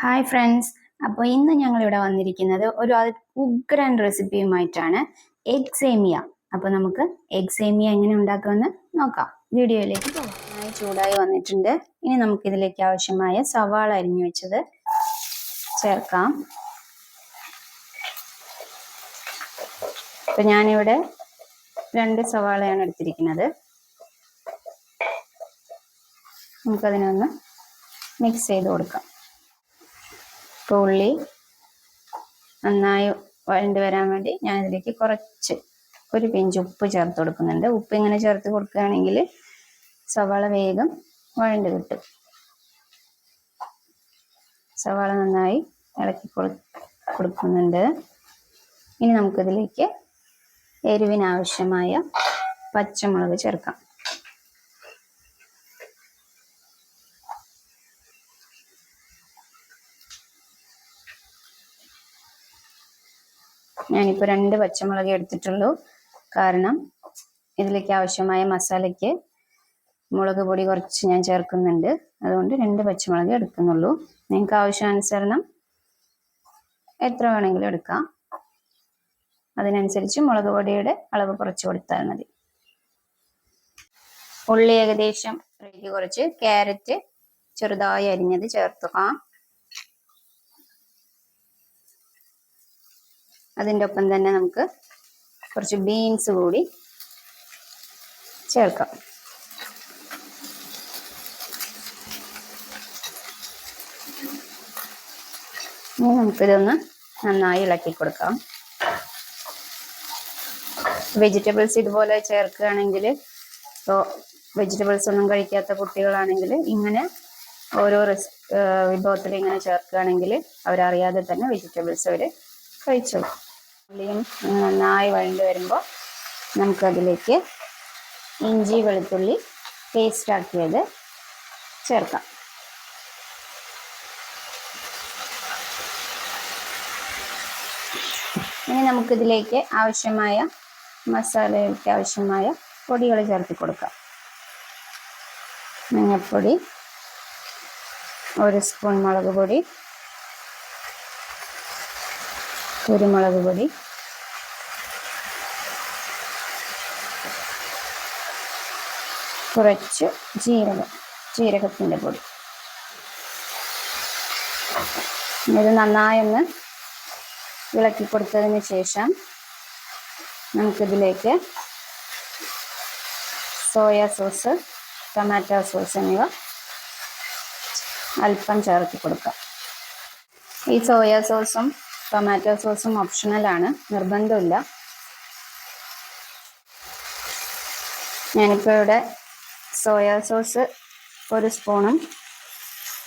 Hi friends അപ്പോൾ ഇന്ന് ഞങ്ങൾ ഇവിടെ വന്നിരിക്കുന്നത് ഒരു ഉഗ്രൻ റെസിപ്പിയുമായിട്ടാണ് എഗ് സേമിയ അപ്പോൾ നമുക്ക് എഗ് സേമിയ എങ്ങനെ ഉണ്ടാക്കുമെന്ന് നോക്കാം. വീഡിയോയിലേക്ക് നന്നായി ചൂടായി വന്നിട്ടുണ്ട്. ഇനി നമുക്ക് ഇതിലേക്ക് ആവശ്യമായ സവാള അരിഞ്ഞു വെച്ചത് ചേർക്കാം. അപ്പൊ ഞാനിവിടെ രണ്ട് സവാളയാണ് എടുത്തിരിക്കുന്നത്. നമുക്കതിനൊന്ന് മിക്സ് ചെയ്ത് കൊടുക്കാം. ഇപ്പോൾ ഉള്ളി നന്നായി വഴണ്ട് വരാൻ വേണ്ടി ഞാൻ ഇതിലേക്ക് കുറച്ച് ഒരു പിഞ്ച് ഉപ്പ് ചേർത്ത് കൊടുക്കുന്നുണ്ട്. ഉപ്പ് ഇങ്ങനെ ചേർത്ത് കൊടുക്കുകയാണെങ്കിൽ സവാള വേഗം വഴണ്ട് കിട്ടും. സവാള നന്നായി ഇളക്കി കൊടു- കൊടുക്കുന്നുണ്ട്. ഇനി നമുക്കിതിലേക്ക് എരിവിനാവശ്യമായ പച്ചമുളക് ചേർക്കാം. ഞാനിപ്പോൾ രണ്ട് പച്ചമുളക് എടുത്തിട്ടുള്ളൂ. കാരണം ഇതിലേക്ക് ആവശ്യമായ മസാലയ്ക്ക് മുളക് പൊടി കുറച്ച് ഞാൻ ചേർക്കുന്നുണ്ട്. അതുകൊണ്ട് രണ്ട് പച്ചമുളക് എടുക്കുന്നുള്ളൂ. നിങ്ങൾക്ക് ആവശ്യാനുസരണം എത്ര വേണമെങ്കിലും എടുക്കാം. അതിനനുസരിച്ച് മുളക് പൊടിയുടെ അളവ് കുറച്ച് കൊടുത്താൽ മതി. ഉള്ളി ഏകദേശം കുറച്ച്. ക്യാരറ്റ് ചെറുതായി അരിഞ്ഞത് ചേർത്തുക. അതിന്റെ ഒപ്പം തന്നെ നമുക്ക് കുറച്ച് ബീൻസ് കൂടി ചേർക്കാം. ഇനി നമുക്കിതൊന്ന് നന്നായി ഇളക്കി കൊടുക്കാം. വെജിറ്റബിൾസ് ഇതുപോലെ ചേർക്കുകയാണെങ്കിൽ ഇപ്പോൾ വെജിറ്റബിൾസ് ഒന്നും കഴിക്കാത്ത കുട്ടികളാണെങ്കിൽ ഇങ്ങനെ ഓരോ റെസ് വിഭവത്തിൽ ഇങ്ങനെ ചേർക്കുകയാണെങ്കിൽ അവരറിയാതെ തന്നെ വെജിറ്റബിൾസ് അവർ കഴിച്ചോളും. ഉള്ളിയും നന്നായി വഴണ്ട് വരുമ്പോൾ നമുക്കതിലേക്ക് ഇഞ്ചി വെളുത്തുള്ളി പേസ്റ്റ് ആക്കിയത് ചേർക്കാം. ഇനി നമുക്കിതിലേക്ക് ആവശ്യമായ മസാലകൾക്ക് ആവശ്യമായ പൊടികൾ ചേർത്ത് കൊടുക്കാം. മഞ്ഞൾപ്പൊടി ഒരു സ്പൂൺ മുളക് പൊടി കുരുമുളക് പൊടി. കുറച്ച് ജീരകം ജീരകത്തിന്റെ പൊടി. ഇത് നന്നായൊന്ന് ഇളക്കി കൊടുത്തതിന് ശേഷം നമുക്കിതിലേക്ക് സോയ സോസ് ടൊമാറ്റോ സോസ് എന്നിവ അല്പം ചേർത്ത് കൊടുക്കാം. ഈ സോയ സോസും ടൊമാറ്റോ സോസും ഓപ്ഷണലാണ് നിർബന്ധമില്ല. ഞാനിപ്പോൾ ഇവിടെ സോയ സോസ് ഒരു സ്പൂണും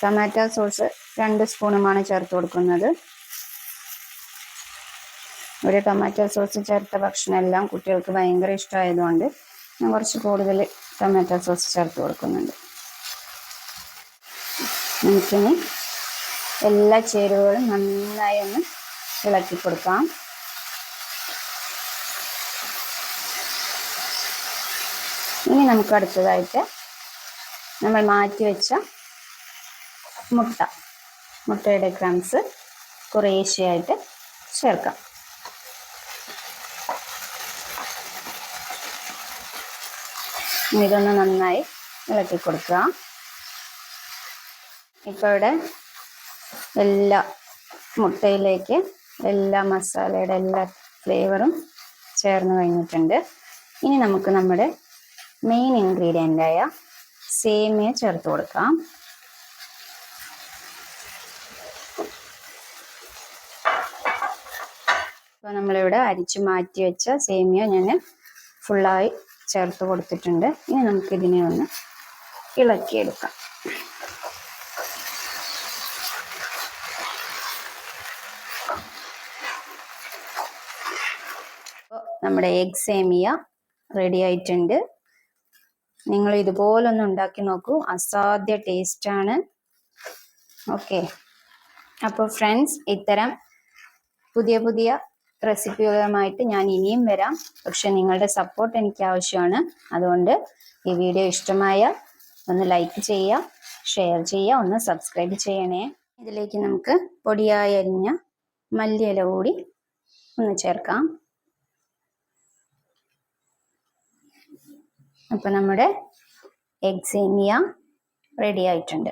ടൊമാറ്റോ സോസ് രണ്ട് സ്പൂണുമാണ് ചേർത്ത് കൊടുക്കുന്നത്. ഒരു ടൊമാറ്റോ സോസ് ചേർത്ത ഭക്ഷണം എല്ലാം കുട്ടികൾക്ക് ഭയങ്കര ഇഷ്ടമായതുകൊണ്ട് ഞാൻ കുറച്ച് കൂടുതൽ ടൊമാറ്റോ സോസ് ചേർത്ത് കൊടുക്കുന്നുണ്ട്. നമുക്കിനി എല്ലാ ചേരുവകളും നന്നായി ഒന്ന് ഇളക്കി കൊടുക്കാം. ഇനി നമുക്ക് അടുത്തതായിട്ട് നമ്മൾ മാറ്റി വെച്ച മുട്ട മുട്ടയുടെ ക്രംസ് കുറേശ്ശെയായിട്ട് ചേർക്കാം. ഇതൊന്ന് നന്നായി ഇളക്കി കൊടുക്കുക ഇപ്പോൾ ഇവിടെ എല്ലാ മുട്ടയിലേക്ക് എല്ലാ മസാലയുടെ എല്ലാ ഫ്ലേവറും ചേർന്ന് കഴിഞ്ഞിട്ടുണ്ട്. ഇനി നമുക്ക് നമ്മുടെ മെയിൻ ഇൻഗ്രീഡിയന്റ് ആയ സേമിയ ചേർത്ത് കൊടുക്കാം. ഇപ്പോൾ നമ്മളിവിടെ അരിച്ച് മാറ്റി വെച്ച സേമിയ ഞാൻ ഫുള്ളായി ചേർത്ത് കൊടുത്തിട്ടുണ്ട്. ഇനി നമുക്കിതിനെ ഒന്ന് ഇളക്കിയെടുക്കാം അപ്പോൾ നമ്മുടെ എഗ് സേമിയ റെഡി ആയിട്ടുണ്ട്. നിങ്ങൾ ഇതുപോലൊന്ന് ഉണ്ടാക്കി നോക്കൂ. അസാധ്യ ടേസ്റ്റാണ് ഓക്കെ അപ്പോൾ ഫ്രണ്ട്സ് ഇത്തരം പുതിയ പുതിയ റെസിപ്പികളുമായിട്ട് ഞാൻ ഇനിയും വരാം. പക്ഷെ നിങ്ങളുടെ സപ്പോർട്ട് എനിക്ക് ആവശ്യമാണ്. അതുകൊണ്ട് ഈ വീഡിയോ ഇഷ്ടമായ ഒന്ന് ലൈക്ക് ചെയ്യുക ഷെയർ ചെയ്യുക ഒന്ന് സബ്സ്ക്രൈബ് ചെയ്യണേ. ഇതിലേക്ക് നമുക്ക് പൊടിയായി അരിഞ്ഞ മല്ലിയില കൂടി ഒന്ന് ചേർക്കാം. അപ്പോൾ നമ്മുടെ എഗ് റെഡി ആയിട്ടുണ്ട്.